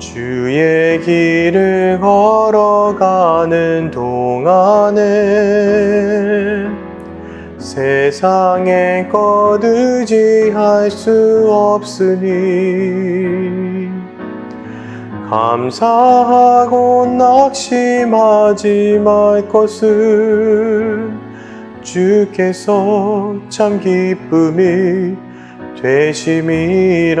주의 길을 걸어가는 동안에 세상에 것 의지할 수 없으니 감사하고 낙심하지 말 것을 주께서 참 기쁨이 되심이라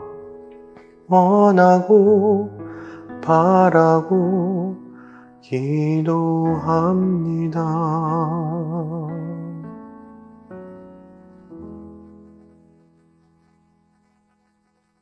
원하고 바라고 기도합니다.